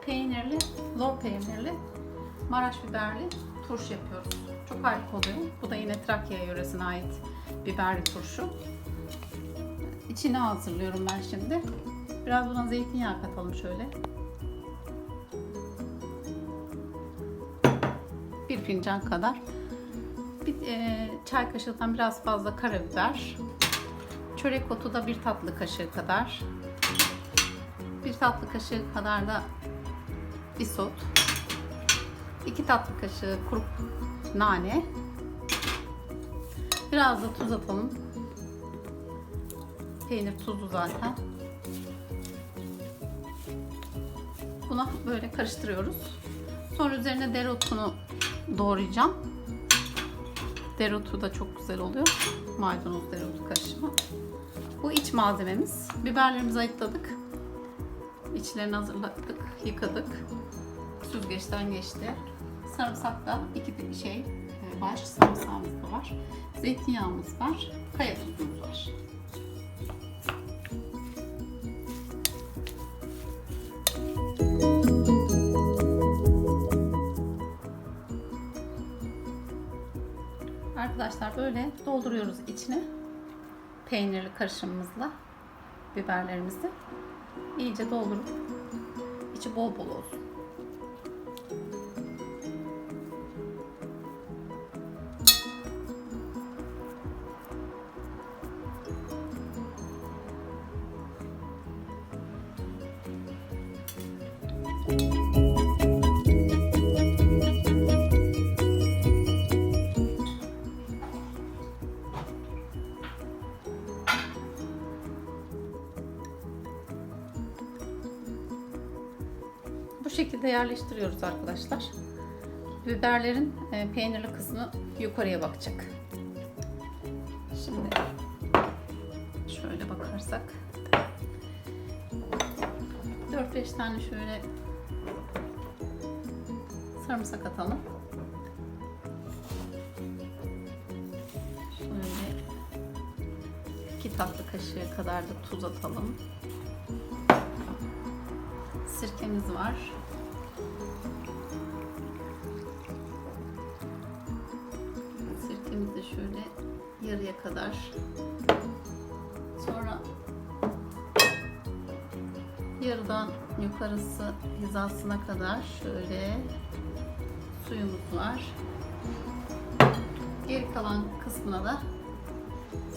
peynirli, Maraş biberli turşu yapıyoruz. Çok harika oluyor. Bu da yine Trakya yöresine ait biberli turşu. İçine hazırlıyorum ben şimdi. Biraz buna zeytinyağı katalım şöyle. Bir fincan kadar. Bir e, çay kaşığından biraz fazla karabiber. Çörek otu da bir tatlı kaşığı kadar. Bir tatlı kaşığı kadar da isot. 2 tatlı kaşığı kuru nane. Biraz da tuz atalım. Peynir tuzlu zaten. Bunu böyle karıştırıyoruz. Sonra üzerine dereotunu doğrayacağım. Dereotu da çok güzel oluyor. Maydanoz dereotu karışımı. Bu iç malzememiz. Biberlerimizi ayıkladık. İçlerini hazırladık, yıkadık. Süzgeçten geçti. Sarımsak da iki şey e, var. Sarımsağımız da var. Zeytinyağımız var. Kaya tuzumuz var. Arkadaşlar böyle dolduruyoruz içine. Peynirli karışımımızla biberlerimizi. iyice doldurup içi bol bol olsun. Bu şekilde yerleştiriyoruz arkadaşlar. Biberlerin e, peynirli kısmı yukarıya bakacak. Şimdi şöyle bakarsak 4-5 tane şöyle sarımsak atalım. Şöyle 2 tatlı kaşığı kadar da tuz atalım sirkemiz var. Sirkemizi şöyle yarıya kadar. Yarıdan yukarısı hizasına kadar şöyle suyumuz var. Geri kalan kısmına da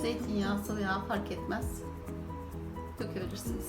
zeytinyağı, sıvı fark etmez dökebilirsiniz.